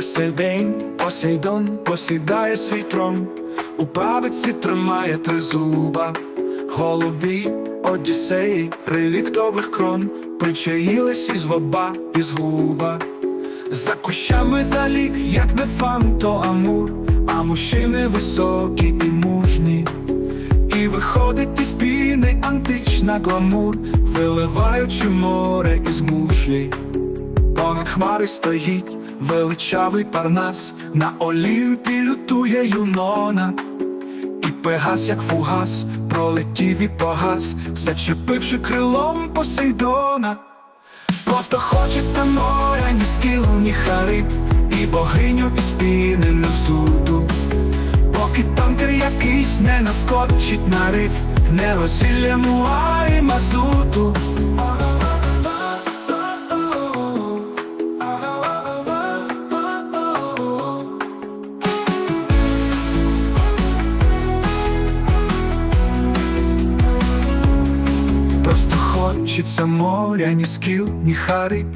цей день Посейдон посідає свій трон, у правиці тримає тризуба, голубі Одіссеї, реліктових крон, причаїлись із воба, із губа. За кущами залік, як не фам, то амур, а мужчини високі і мужні. І виходить із піни антична гламур, виливаючи море із мушлі. Понад хмари стоїть величавий парнас, на Олімпі лютує юнона, і пегас, як фугас, пролетів і погас, зачепивши крилом Посейдона. Просто хочеться моря, ні скіл, ні хариб, і богиню із піни суду. Поки танкер якийсь не наскочить на риф, не розілля муа і мазуту. Просто хочеться моря, ні скіл, ні харит,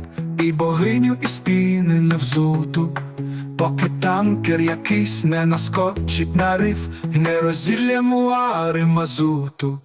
і богиню із піни не взуту. Поки танкер якийсь не наскочить на риф, і не розілля муари мазуту.